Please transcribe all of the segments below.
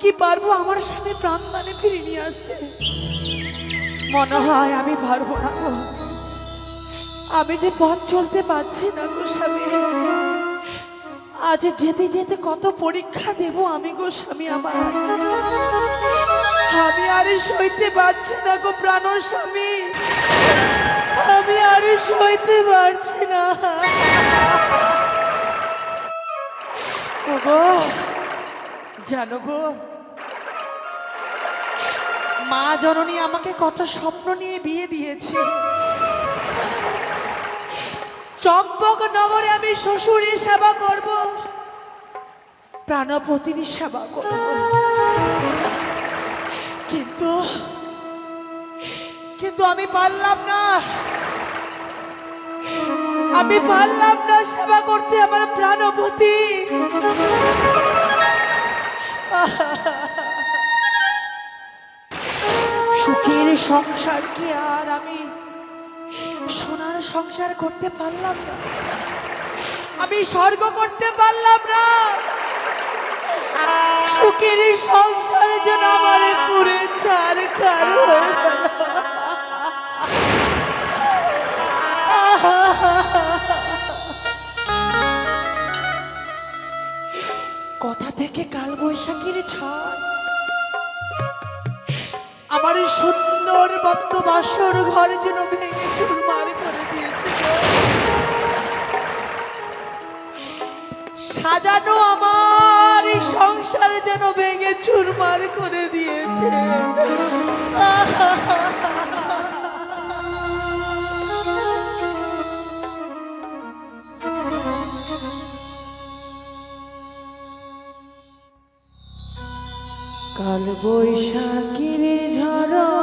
কি পারব? আমার সামনে প্রাণ মানে ফিরে নিয়ে আসতে। মনে হয় আমি পারব না গো। আমি যে পথ চলতে পারছি না গো স্বামী। আজ যেতে যেতে কত পরীক্ষা দেব আমি গো স্বামী আমার। আমি আরে সইতে পারছি না গো প্রাণ স্বামী। আমি আরে সইতে পারছি না। জানো গো মা জননী আমাকে কত স্বপ্ন নিয়ে বিয়ে দিয়েছে। চম্পক নগরে আমি শ্বশুরের সেবা করব, প্রাণপতির সেবা করব। কিন্তু কিন্তু আমি পারলাম না। আমি পারলাম না সেবা করতে আমার প্রাণপতি। সুখের সংসারকে আর আমি? সোনার সংসার করতে পারলাম না। আমি স্বর্গ করতে পারলাম না। সুখের সংসারের জন্য আমার পুরে গেল। কথা থেকে কাল বৈশাখীর ছাড় আমার এই সুন্দর বাদ্য বাসর ঘর যেন ভেঙে চুরমার করে দিয়েছে সাজানো আমার এই সংসার যেন ভেঙে চুরমার করে দিয়েছে। কাল বৈশাখীর ঝড়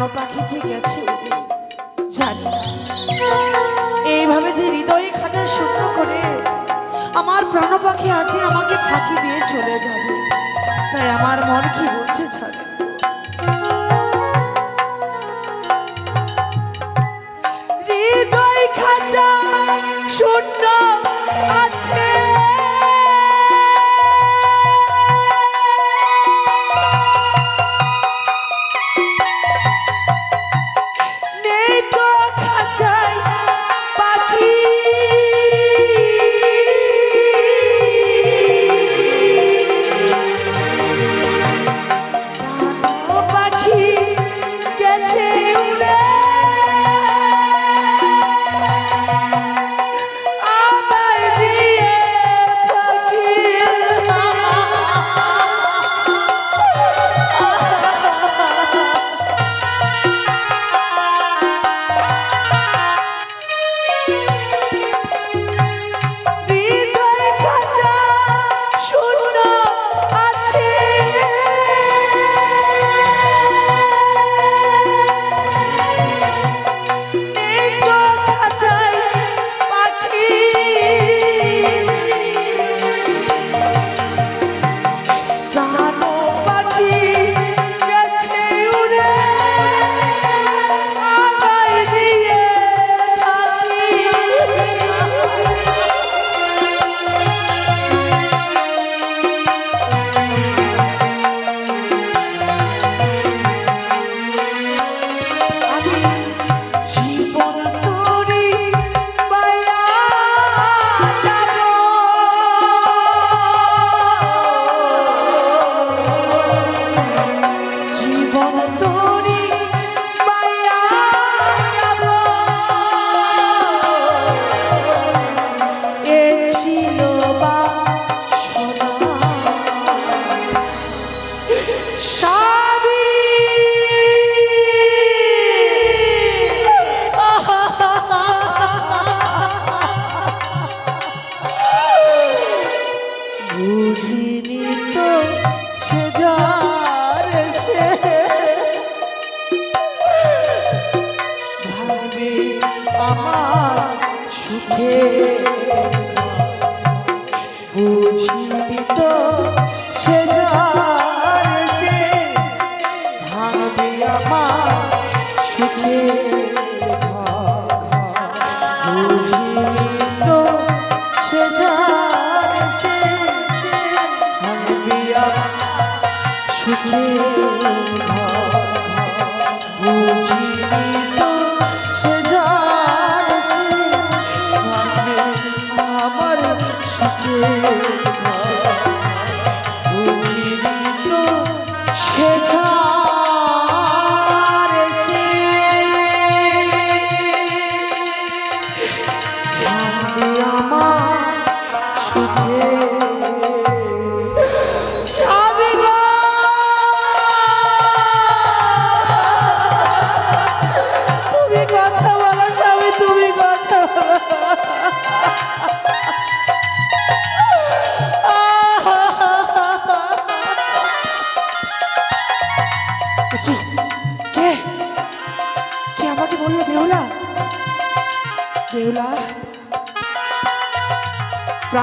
কেন পাখি যে গেছে জানি এইভাবে যে হৃদয়ে খাঁচা শূন্য করে, আমার প্রাণ পাখি আগে আমাকে ফাঁকি দিয়ে চলে যাবে। তাই আমার মন কি বলছে ছাড়ে হৃদয় শূন্য Yeah.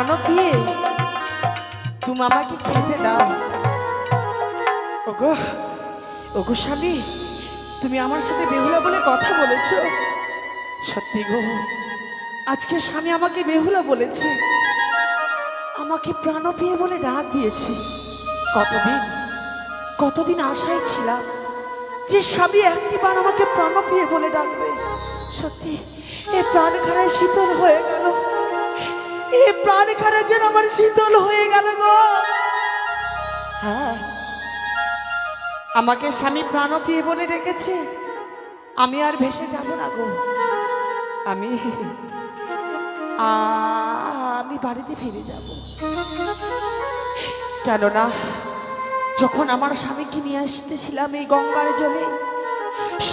প্রাণ পিয়ে তুমি আমাকে খেতে দাও। ওগো ওগো স্বামী, তুমি আমার সাথে বেহুলা বলে কথা বলেছ? সত্যি গো, আজকে স্বামী আমাকে বেহুলা বলেছে। আমাকে প্রাণপ্রিয় বলে ডাক দিয়েছে। কতদিন কতদিন আশায় ছিলাম যে স্বামী একটিবার আমাকে প্রাণপ্রিয় বলে ডাকবে। সত্যি, এ প্রাণ খারায় শীতল হয়ে গেল। প্রাণ যেন আমার শীতল হয়ে গেল গো। আমাকে স্বামী প্রাণপ্রিয় বলে রেখেছে আমি আর ভেসে যাব না গো। আমি আমি বাড়িতে ফিরে যাব। কেননা, যখন আমার স্বামীকে নিয়ে আসতেছিলাম এই গঙ্গার জলে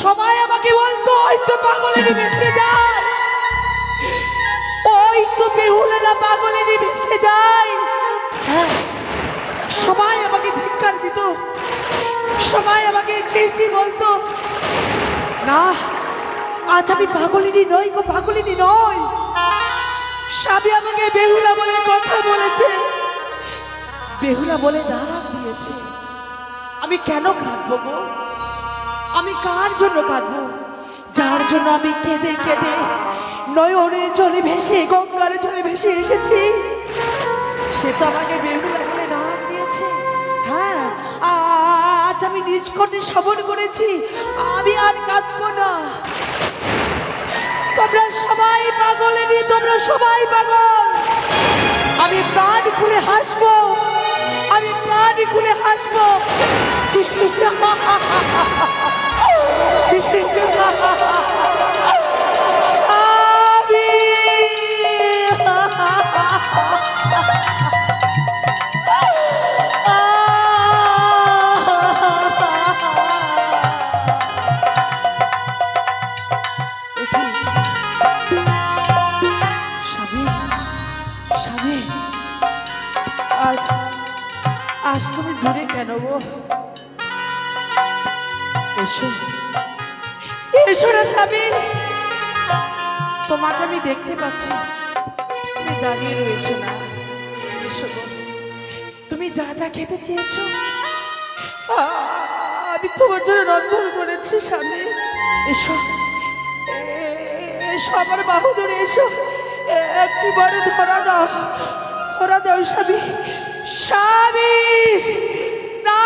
সবাই আমাকে বলতো, ওই তো পাগলেরই ভেসে যায় ওই তো বেহুলেরা ভেসে যায়। হ্যাঁ সবাই আমাকে ধিক্কার দিত। সবাই আমাকে চেঁচি বলতো, না, আজ আমি পাগলিনী নই গো, পাগলিনী নই। স্বামী আমাকে বেহুলা বলে কথা বলেছে। বেহুলা বলে ডাক দিয়েছে। আমি কেন কাঁদবো গো? আমি কার জন্য কাঁদবো? যার জন্য আমি কেঁদে কেঁদে নয়নের জলে ভেসে, গঙ্গার জলে ভেসে এসেছি। সে তো আমাকে বেহুলা বলে ডাক দিয়েছে। হ্যাঁ আজ আমি নিজ কণ্ঠে শ্রবণ করেছি, আমি আর কাঁদবো না। তোমরা সবাই পাগলেনি তোমরা সবাই পাগল। আমি প্রাণ খুলে হাসবো, আমি প্রাণ খুলে হাসবো। স্বামী! আমি দেখতে পাচ্ছি। তুমি দাঁড়িয়ে রয়েছো না। এসো তুমি যা যা খেতে চেয়েছো। আমি তোমার জন্য রন্ধন করেছি, স্বামী। এসো। এসো আমার বাহু ধরে এসো একটিবারে ধরা দাও। ধরা দাও, স্বামী। স্বামী! না!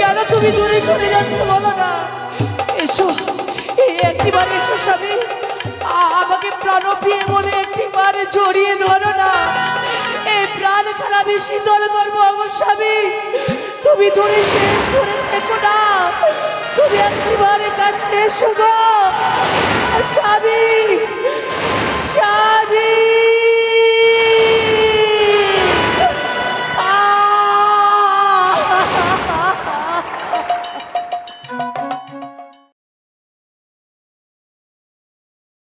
কেন তুমি দূরে সরে যাচ্ছ, বলো না। এসো। একটিবার এসো স্বামী। আমাকে প্রাণপ্রিয় বলে একটিবার জড়িয়ে ধরো না। এই প্রাণ খারাপি শীতল করব আমার স্বামী। তুমি দূরে সে ধরে থেকো না। তুমি একটিবার কাছে এসো গো। স্বামী স্বামী।